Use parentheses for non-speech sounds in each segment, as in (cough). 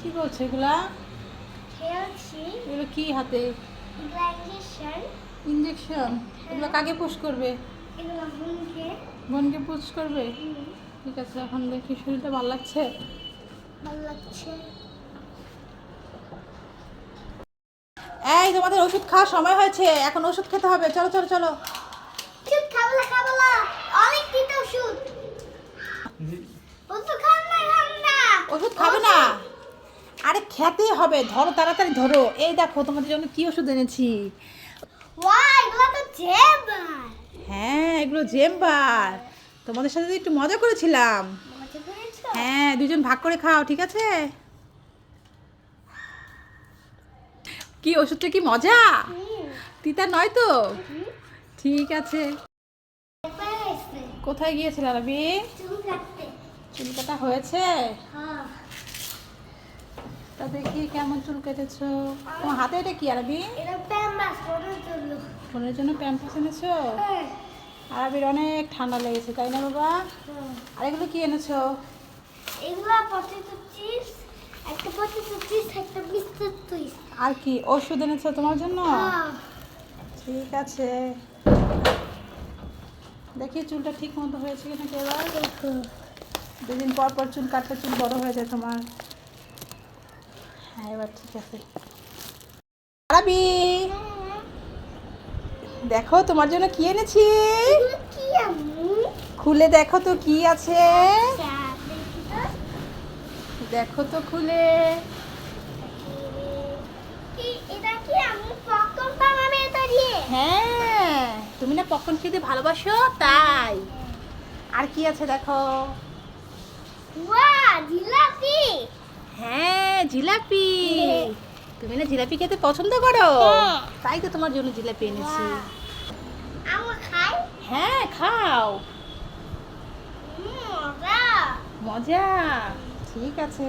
কি করছ এগুলা? খেলছি এগুলো কি হাতে? গ্র্যাজুয়েশন ইঞ্জেকশন এগুলো কাকে পুশ করবে? এগুলো বোনকে। বোনকে পুশ করবে? ঠিক আছে এখন দেখি শরীরটা ভালো লাগছে? ভালো লাগছে। এই তোমাদের ওষুধ খাওয়ার সময় হয়েছে। এখন ওষুধ খেতে হবে। চলো চলো চলো ওষুধ খাব না খাব না অনেক দিতে ওষুধ ওষুধ খান না খান না ওষুধ খাবে না আরে খেতে হবে। ধরো তাড়াতাড়ি ধরো। এই দেখো তোমাদের জন্য কি ওষুধ এনেছি। হ্যাঁ এগুলো জেম্বার। তোমাদের সাথে একটু মজা করেছিলাম। হ্যাঁ দুজন ভাগ করে খাও ঠিক আছে? কি ওষুধটা কি মজা? তিতা নয় তো? ঠিক আছে। কোথায় গিয়েছিলে রবি চুল কাটা হয়েছে? হ্যাঁ। দেখি কেমন চুল কেটেছো? তোমার হাতে এটা কি আরবি? ফোনের জন্য। প্যাম্পাস এনেছো হ্যাঁ। আরবির অনেক ঠান্ডা লেগেছে তাই না বাবা। আর এগুলো কি এনেছো? এগুলা পটেটো চিপস একটা পটেটো চিপস একটা বিস্কুট টুইস আর কি ওষুধ এনেছো তোমার জন্য? হ্যাঁ। ঠিক আছে। দেখি চুলটা ঠিক মতো হয়েছে কিনা এবার দুদিন পর পর চুল কাটলে চুল বড় হয়ে যায় তোমার। হ্যাঁ এবার ঠিক আছে। আরবি! দেখো তোমার জন্য কি এনেছি? খুলে দেখো তো কি আছে। দেখি তো খুলে। হ্যাঁ তুমি না পকন খেতে ভালোবাসো তাই। আর কি আছে দেখো? জিলাপি। জিলাপি। (laughs) তুমি না জিলাপি খেতে পছন্দ করো? হ্যাঁ। তাই তো তোমার জন্য জিলাপি এনেছি। হ্যাঁ খাও। মজা। ঠিক আছে।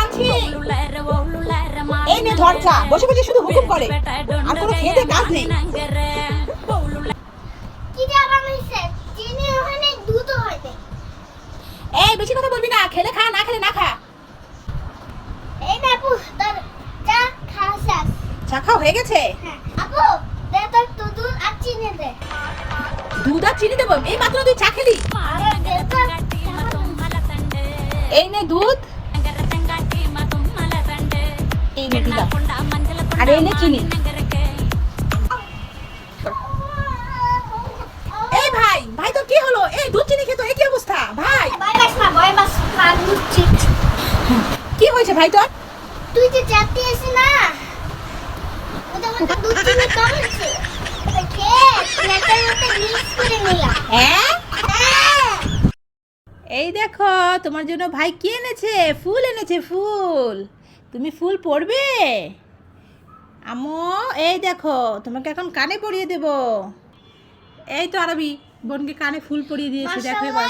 আনছি। এই নে ধর চা। বসে বসে শুধু হুকুম করে। আর কোনো খেতে কাজ নেই। এই বেশি কথা বলবি না। খেলে খা না খেলে না খা। এই না আপু তোর চা খাওয়া শেষ। চা খাওয়া হয়ে গেছে? হ্যাঁ। আপু দে তোর তো দুধ আর চিনি দে। দুধ আর চিনি দেবো। এই মাত্র তুই চা খেলি। এই নে দুধ। আর এই নে চিনি। হয়েছে ভাই তোর? তুই যে চাপতে আসি না। হ্যাঁ? হ্যাঁ। এই দেখো তোমার জন্য ভাই কি এনেছে? ফুল এনেছে ফুল। তুমি ফুল পরবে আমো এই দেখো তোমাকে এখন কানে পরিয়ে দেব। এই তো আরবি বোনকে কানে ফুল পরিয়ে দিয়েছে দেখো এবার।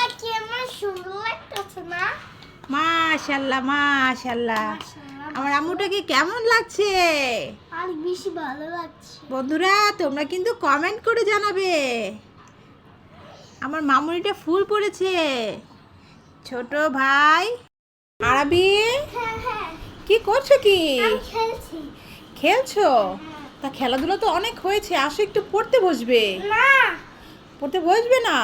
মাশাল্লাহ মাশাল্লাহ। আমার আম্মুটাকে কেমন লাগছে? আর বেশি ভালো লাগছে। বন্ধুরা তোমরা কিন্তু কমেন্ট করে জানাবে। আমার মামুনিটা ফুল পড়েছে। ছোট ভাই। আরবি? হ্যাঁ হ্যাঁ। কি করছ কি? খেলছো। তা খেলাধুলা তো অনেক হয়েছে আসো একটু পড়তে বসবে। পড়তে বসবে না।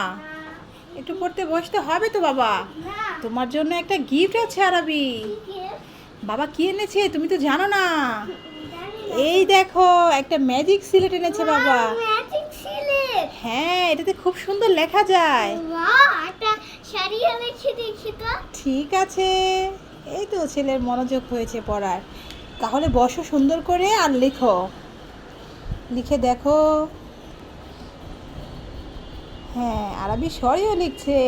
একটু পড়তে বসতে হবে তো বাবা। তোমার জন্য একটা গিফট আছে আরবি। বাবা কি এনেছে? তুমি তো জানো না। এই দেখো একটা ম্যাজিক সিলেট এনেছে বাবা। হ্যাঁ এটাতে খুব সুন্দর লেখা যায়। ঠিক আছে। এই তো ছেলের মনোযোগ হয়েছে পড়ার। তাহলে বসো সুন্দর করে আর লেখো। লিখে দেখো। হ্যাঁ আরবি সরিও লিখছে।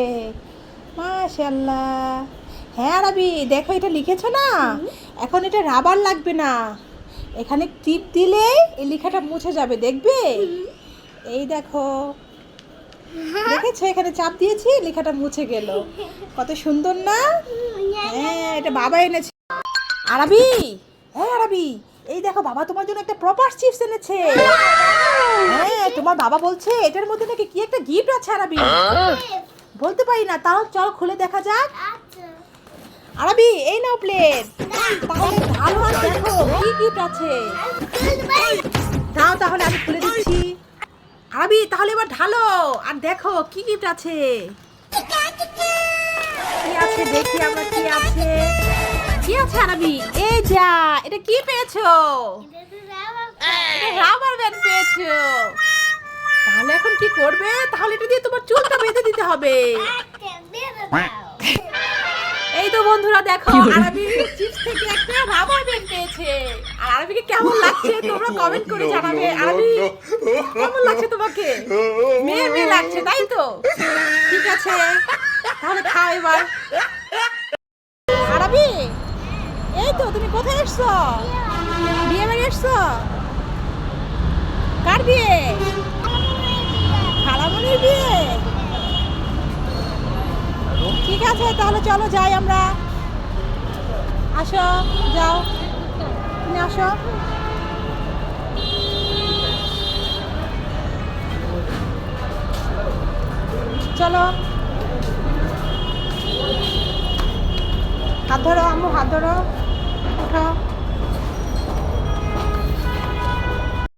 মাশাল্লাহ হ্যাঁ আরবি দেখো এটা লিখেছো না? এখন এটা রাবার লাগবে না। এখানে টিপ দিলে এই লেখাটা মুছে যাবে দেখবে? এই দেখো। দেখেছ? এখানে চাপ দিয়েছি লেখাটা মুছে গেল। কত সুন্দর না? হ্যাঁ এটা বাবা এনেছে। আরবি হ্যাঁ আরবি। এই দেখো, বাবা তোমার জন্য একটা প্রপার চিপস এনেছে। হ্যাঁ তোমার বাবা বলছে, এটার মধ্যে নাকি কি একটা গিফট আছে আরবি? বলতে পারি না, তাও চল খুলে দেখা যাক। আরবি, এই নাও প্লেট তাহলে ভালো আর দেখো, কি গিফট আছে। দাও তাহলে আমি খুলে দিচ্ছি। আরবি, তাহলে এবার ঢালো, আর দেখো, কি গিফট আছে। কি আছে, দেখি আমরা কি আছে। কি আছে এই যা এটা কি পেয়েছ? রাবার ব্যান্ড পেয়েছ। তাহলে এখন কি করবে? তাহলে এটা দিয়ে তোমার চুলটা বেঁধে দিতে হবে। এই তো বন্ধুরা দেখো আরবি চিপস থেকে একটা রাবার ব্যান্ড পেয়েছে। আর আরবিকে কেমন লাগছে? তোমরা কমেন্ট করে জানাবে। আরবি কেমন লাগছে তোমাকে? মেয়ে মেয়ে লাগছে তাই তো? ঠিক আছে তাহলে খাও এবার। আরবি এই তো, তুমি কোথায় এসছো বিয়ে বাড়ি এসছো কার বিয়ে? খালামণির বিয়ে? ঠিক আছে, তাহলে চলো যাই আমরা। আসো, যাও। তুমি আসো। চলো। হাত ধরো, আম্মু, হাত ধরো। টাটা